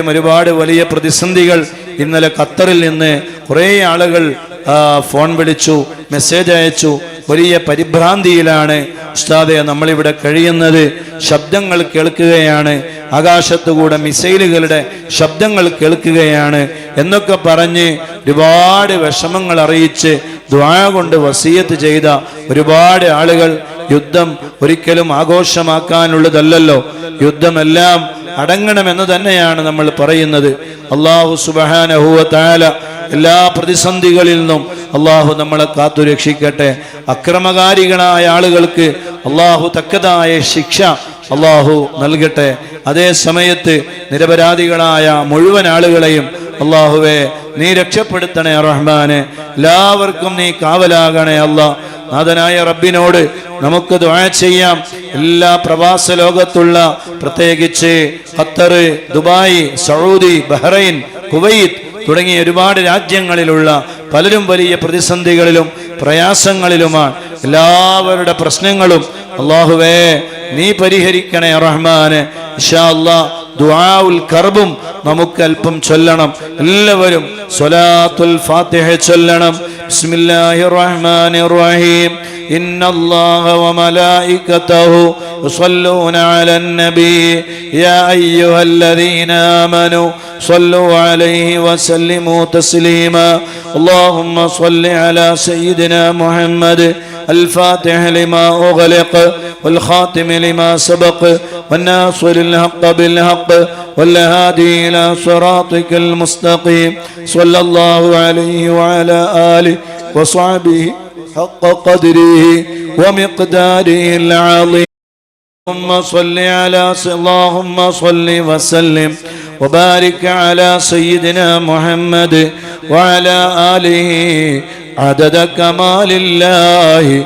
ഒരുപാട് വലിയ പ്രതിസന്ധികൾ ഇന്നലെ ഖത്തറിൽ നിന്ന് കുറേ ആളുകൾ ഫോൺ വിളിച്ചു മെസ്സേജ് അയച്ചു. വലിയ പരിഭ്രാന്തിയിലാണ് ഉസ്താദെ നമ്മളിവിടെ കഴിയുന്നത്. ശബ്ദങ്ങൾ കേൾക്കുകയാണ്. ആകാശത്തുകൂടെ മിസൈലുകളുടെ ശബ്ദങ്ങൾ കേൾക്കുകയാണ് എന്നൊക്കെ പറഞ്ഞ് ഒരുപാട് വിഷമങ്ങൾ അറിയിച്ച് ദ്വാഴ കൊണ്ട് വസീയത്ത് ചെയ്ത ഒരുപാട് ആളുകൾ യുദ്ധം ഒരിക്കലും ആഘോഷമാക്കാനുള്ളതല്ലല്ലോ. യുദ്ധമെല്ലാം അടങ്ങണമെന്ന് തന്നെയാണ് നമ്മൾ പറയുന്നത്. അള്ളാഹു സുബഹാനഹുവ താല എല്ലാ പ്രതിസന്ധികളിൽ നിന്നും അള്ളാഹു നമ്മളെ കാത്തു രക്ഷിക്കട്ടെ. അക്രമകാരികളായ ആളുകൾക്ക് അള്ളാഹു തക്കതായ ശിക്ഷ അള്ളാഹു നൽകട്ടെ. അതേ സമയത്ത് നിരപരാധികളായ മുഴുവൻ ആളുകളെയും അള്ളാഹുവെ നീ രക്ഷപ്പെടുത്തണേ റഹ്മാനെ. എല്ലാവർക്കും നീ കാവലാകണേ അല്ല നാഥനായ റബ്ബിനോട് നമുക്ക് ദുആ ചെയ്യാം. എല്ലാ പ്രവാസ ലോകത്തുള്ള പ്രത്യേകിച്ച് Qatar Dubai Saudi Bahrain Kuwait തുടങ്ങിയ ഒരുപാട് രാജ്യങ്ങളിലുള്ള പലരും വലിയ പ്രതിസന്ധികളിലും പ്രയാസങ്ങളിലുമാണ്. എല്ലാവരുടെ പ്രശ്നങ്ങളും അള്ളാഹുവേ നീ പരിഹരിക്കണേ റഹ്മാന്. ഇഷാ അല്ലാ ദുആഉൽ കർബും നമുക്ക് അല്പം ചൊല്ലണം എല്ലാവരും സ്വലാത്തുൽ ഫാത്തിഹ ചൊല്ലണം ബിസ്മില്ലാഹിർ റഹ്മാനിർ റഹീം إن الله وملائكته يصلون على النبي يا أيها الذين آمنوا صلوا عليه وسلموا تسليما اللهم صل على سيدنا محمد الفاتح لما أغلق والخاتم لما سبق والناصر الحق بالحق والهادي إلى صراطك المستقيم صلى الله عليه وعلى آله وصحبه حق قدره ومقداره العظيم اللهم صل على اللهم صل وسلم وبارك على سيدنا محمد وعلى آله عدد كمال الله